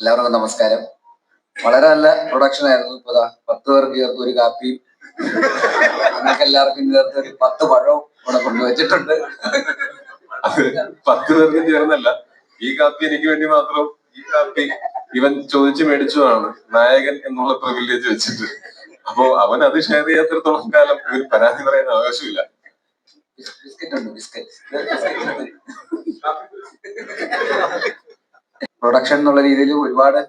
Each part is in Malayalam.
എല്ലാവർക്കും നമസ്കാരം. വളരെ നല്ല പ്രൊഡക്ഷൻ ആയിരുന്നു ഇപ്പൊ പത്ത് പേർക്ക് ചേർത്ത് ഒരു കാപ്പി നിങ്ങൾക്ക് എല്ലാവർക്കും ചേർത്ത് ഒരു പത്ത് പഴവും ഇവിടെ കൊണ്ടുവച്ചിട്ടുണ്ട്. അത് പത്ത് പേർക്കും ചേർന്നല്ല. ഈ കാപ്പി എനിക്ക് വേണ്ടി മാത്രം ഈ കാപ്പി ഇവൻ ചോദിച്ചു മേടിച്ചതാണ്. നായകൻ എന്നുള്ള പ്രിവിലേജ് വെച്ചിട്ട് അപ്പോ അവൻ അത് ഷെയർ ചെയ്യാത്തടത്തോളം കാലം ഇവന് പരാതി പറയാൻ ആവശ്യമില്ല ബിസ്ക്കറ്റ് ഉണ്ട് ബിസ്ക്കറ്റ്. പ്രൊഡക്ഷൻ എന്നുള്ള രീതിയിൽ ഒരുപാട്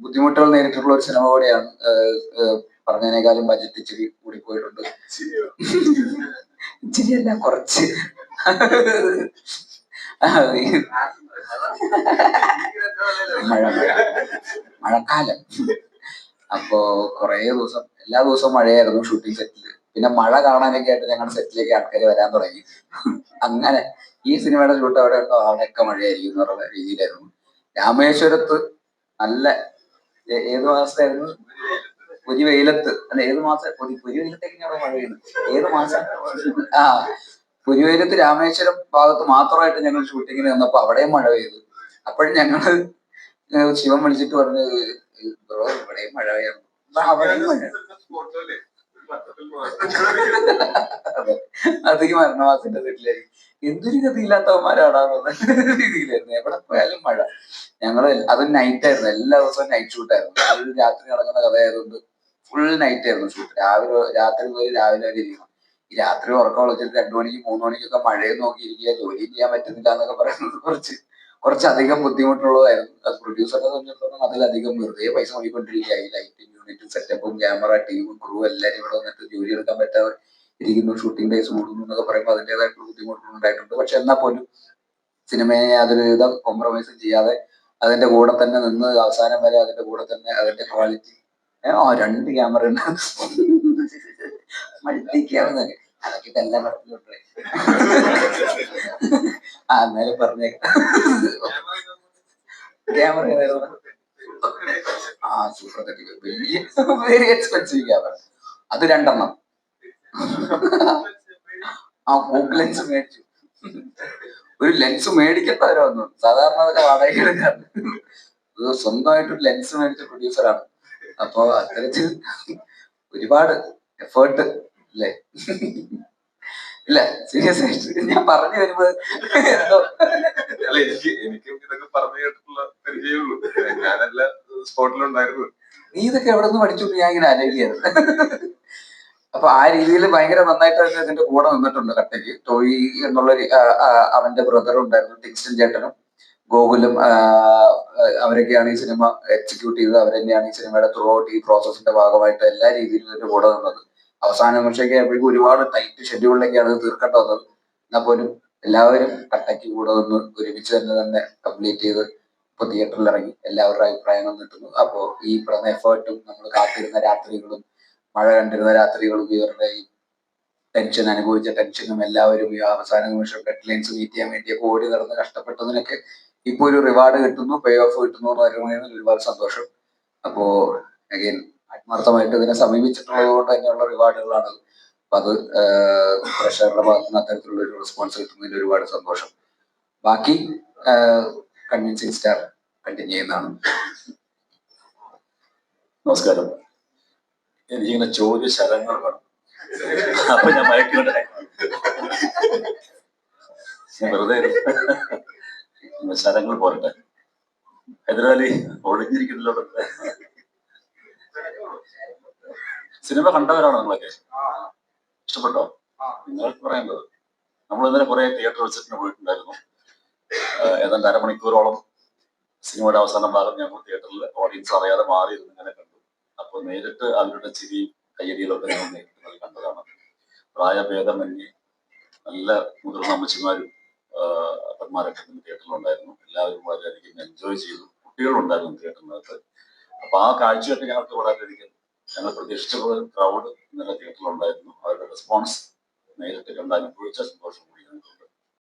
ബുദ്ധിമുട്ടുകൾ നേരിട്ടുള്ള ഒരു സിനിമ കൂടെയാണ് പറഞ്ഞതിനേക്കാളും ബജറ്റ് ഇച്ചിരി കൂടിപ്പോയിട്ടുണ്ട് ഇച്ചിരി അല്ല കുറച്ച്. മഴ മഴക്കാലം. അപ്പോ കുറേ ദിവസം എല്ലാ ദിവസവും മഴയായിരുന്നു ഷൂട്ടിംഗ് സെറ്റിൽ പിന്നെ മഴ കാണാനൊക്കെ ആയിട്ട് ഞങ്ങളുടെ സെറ്റിലേക്ക് ആൾക്കാർ വരാൻ തുടങ്ങി. അങ്ങനെ ഈ സിനിമയുടെ ഷൂട്ട് അവിടെ ഉണ്ടോ? അവിടെയൊക്കെ മഴയായിരിക്കും എന്നുള്ള രീതിയിലായിരുന്നു. രാമേശ്വരത്ത് നല്ല ഏത് മാസത്തായിരുന്നു? പുരി വെയിലത്ത്. അല്ല ഏത് മാസം? പുരി പുരി വെയിലത്തേക്കാണ് മഴ പെയ്യുന്നത് ഏത് മാസം? ആ പുരി വെയിലത്ത് രാമേശ്വരം ഭാഗത്ത് മാത്രമായിട്ട് ഞങ്ങൾ ഷൂട്ടിങ്ങിന് വന്നപ്പോ അവിടെയും മഴ പെയ്തു. അപ്പോഴും ഞങ്ങൾ ശിവൻ വിളിച്ചിട്ട് പറഞ്ഞു ഇവിടെയും മഴ പെയ്യണം അധികം മരണവാസിന്റെ വീട്ടിലായിരിക്കും. എന്തൊരു ഗതിയില്ലാത്തവന്മാരാടാന്നുള്ള രീതിയിലായിരുന്നു. എവിടെ പോയാലും മഴ. ഞങ്ങൾ അത് നൈറ്റ് ആയിരുന്നു. എല്ലാ ദിവസവും നൈറ്റ് ഷൂട്ട് ആയിരുന്നു. ഫുൾ രാത്രി നടക്കുന്ന കഥയായതുകൊണ്ട് ഫുൾ നൈറ്റ് ആയിരുന്നു ഷൂട്ട് രാവിലെ രാത്രി മുതൽ രാവിലെ വരെ ഇരിക്കണം. ഈ രാത്രി ഉറക്കം വിളിച്ചിട്ട് രണ്ടു മണിക്ക് മൂന്ന് മണിക്കൊക്കെ മഴയെ നോക്കിയിരിക്കുക. ജോലി ചെയ്യാൻ പറ്റുന്നില്ല എന്നൊക്കെ പറയുന്നത് കുറച്ച് കുറച്ചധികം ബുദ്ധിമുട്ടുള്ളതായിരുന്നു. അത് പ്രൊഡ്യൂസറിനെ സംബന്ധിച്ചിടത്തോളം അതിലധികം വെറുതെ പൈസ നോക്കിക്കൊണ്ടിരിക്കുക. ഈ ലൈറ്റിംഗ് യൂണിറ്റും സെറ്റപ്പും ക്യാമറ ടീമും ക്രൂ എല്ലാവരും ഇവിടെ വന്നിട്ട് ജോലി എടുക്കാൻ പറ്റാതെ ഇരിക്കുന്നു. ഷൂട്ടിംഗ് ഡേയ്സ് കൂടുന്നു എന്നൊക്കെ പറയുമ്പോൾ അതിന്റെതായിട്ടുള്ള ബുദ്ധിമുട്ടുകൾ ഉണ്ടായിട്ടുണ്ട്. പക്ഷെ എന്നാൽ പോലും സിനിമയെ യാതൊരു വിധ കോംപ്രമൈസും ചെയ്യാതെ അതിന്റെ കൂടെ തന്നെ നിന്ന് അവസാനം വരെ അതിന്റെ കൂടെ തന്നെ അതിന്റെ ക്വാളിറ്റി ആ രണ്ട് ക്യാമറ ഉണ്ട് മൾട്ടി ക്യാമറ അതൊക്കെ എല്ലാ പടത്തിലുണ്ട് ആ എന്നാലും പറഞ്ഞേക്കാം. ക്യാമറ ആ സൂപ്പർ വലിയ വെരി എക്സ്പെൻസീവ് ക്യാമറ അത് രണ്ടെണ്ണം. ആ ഫോക്ക് ലെൻസ് മേടിച്ചു. ഒരു ലെൻസ് മേടിക്കേണ്ടവരോ ഒന്നും സാധാരണ അതൊക്കെ വാടക സ്വന്തമായിട്ട് ഒരു ലെൻസ് മേടിച്ച പ്രൊഡ്യൂസറാണ് അപ്പോ അത്തരത്തിൽ ഒരുപാട് എഫേർട്ട് അല്ലേ ഇല്ല സീരിയസ് ആയിട്ട് ഞാൻ പറഞ്ഞു വരുമ്പോ അല്ല എനിക്ക് എനിക്കും ഇതൊക്കെ പറഞ്ഞു കേട്ടിട്ടുള്ള പരിചയമുള്ളൂ ഞാനല്ല സ്പോട്ടിലുണ്ടായിരുന്നു നീ ഇതൊക്കെ എവിടെ നിന്ന് പഠിച്ചു? ഞാൻ ഇങ്ങനെ ആലോചിക്കുകയായിരുന്നു അപ്പൊ ആ രീതിയിൽ ഭയങ്കര നന്നായിട്ട് തന്നെ ഇതിന്റെ കൂടെ നിന്നിട്ടുണ്ട് കട്ടയ്ക്ക്. ടോയി എന്നുള്ള അവന്റെ ബ്രദറും ഉണ്ടായിരുന്നു ടിക്സ്റ്റൻ ചേട്ടനും ഗോകുലും അവരൊക്കെയാണ് ഈ സിനിമ എക്സിക്യൂട്ട് ചെയ്തത്. അവരെന്നെയാണ് ഈ സിനിമയുടെ ത്രൂ ഔട്ട് ഈ പ്രോസസ്സിന്റെ ഭാഗമായിട്ട് എല്ലാ രീതിയിലും ഇതിന്റെ കൂടെ നിന്നത്. അവസാന നിമിഷമൊക്കെ ആയപ്പോഴേക്കും ഒരുപാട് ടൈറ്റ് ഷെഡ്യൂളിലേക്കാണ് ഇത് തീർക്കേണ്ട വന്നത്. എന്നാൽ പോലും എല്ലാവരും കട്ടയ്ക്ക് കൂടെ നിന്ന് ഒരുമിച്ച് തന്നെ തന്നെ കംപ്ലീറ്റ് ചെയ്ത് ഇപ്പൊ തിയേറ്ററിൽ ഇറങ്ങി. എല്ലാവരുടെ അഭിപ്രായങ്ങൾ കിട്ടുന്നു. അപ്പോ ഈ പറഞ്ഞ എഫേർട്ടും നമ്മൾ കാത്തിരുന്ന രാത്രികളും മഴ കണ്ടിരുന്ന രാത്രികളും ഇവരുടെ ഈ ടെൻഷൻ അനുഭവിച്ച ടെൻഷനും എല്ലാവരും ഈ അവസാന നിമിഷം ഡെഡ് ലൈൻസ് മീറ്റ് ചെയ്യാൻ വേണ്ടി ഓടി നടന്ന് കഷ്ടപ്പെട്ടതിനൊക്കെ ഇപ്പോൾ ഒരു റിവാർഡ് കിട്ടുന്നു പേ ഓഫ് കിട്ടുന്നു എന്ന് പറയുന്നതിൽ ഒരുപാട് സന്തോഷം. അപ്പോ അഗൈൻ ആത്മാർത്ഥമായിട്ട് ഇതിനെ സമീപിച്ചിട്ടുള്ളത് കൊണ്ട് തന്നെയുള്ള റിവാർഡുകളാണ് അപ്പൊ അത് പ്രഷറുടെ ഭാഗത്ത് നിന്ന് അത്തരത്തിലുള്ള ഒരു റെസ്പോൺസ് കിട്ടുന്നതിൽ ഒരുപാട് സന്തോഷം. ബാക്കി കൺവിൻസിങ് സ്റ്റാർ കണ്ടിന്യൂ ചെയ്യുന്നതാണ്. നമസ്കാരം. എനിക്കിങ്ങനെ ചോദ്യ ശരങ്ങൾ വേണം അപ്പൊ ഞാൻ മയക്കോട്ടെ വെറുതെ. ശരങ്ങൾ പോരട്ടെ. ഹൈദരാലി ഒളിഞ്ഞിരിക്കുന്നല്ലോ സിനിമ കണ്ടവരാണോ നിങ്ങളൊക്കെ? ഇഷ്ടപ്പെട്ടോ? നിങ്ങൾക്ക് പറയേണ്ടത് നമ്മൾ ഇന്നലെ കുറെ തിയേറ്റർ വിസിറ്റിന് പോയിട്ടുണ്ടായിരുന്നു. ഏതാണ്ട് അരമണിക്കൂറോളം സിനിമയുടെ അവസാന ഭാഗം ഞങ്ങൾ തിയേറ്ററിൽ ഓഡിയൻസ് അറിയാതെ മാറിയിരുന്നു ഇങ്ങനെ അപ്പോൾ നേരിട്ട് അവരുടെ ചിരി കയ്യടികളൊക്കെ ഞങ്ങൾ നേരിട്ട് കണ്ടതാണ്. പ്രായഭേദമന്യേ നല്ല മുതിർന്ന അമ്മച്ചിമാരും അപ്പന്മാരൊക്കെ തിയേറ്ററിലുണ്ടായിരുന്നു. എല്ലാവരും വളരെയധികം എൻജോയ് ചെയ്തു. കുട്ടികളുണ്ടായിരുന്നു തിയേറ്ററിനകത്ത്. അപ്പൊ ആ കാഴ്ചയൊക്കെ ഞങ്ങൾക്ക് വളരെയധികം ഞങ്ങൾ പ്രതീക്ഷിച്ച പോലെ ക്രൗഡ് ഇന്നലെ തിയേറ്ററിലുണ്ടായിരുന്നു. അവരുടെ റെസ്പോൺസ് നേരിട്ട് കണ്ട് അനുഭവിച്ച സന്തോഷം കൂടി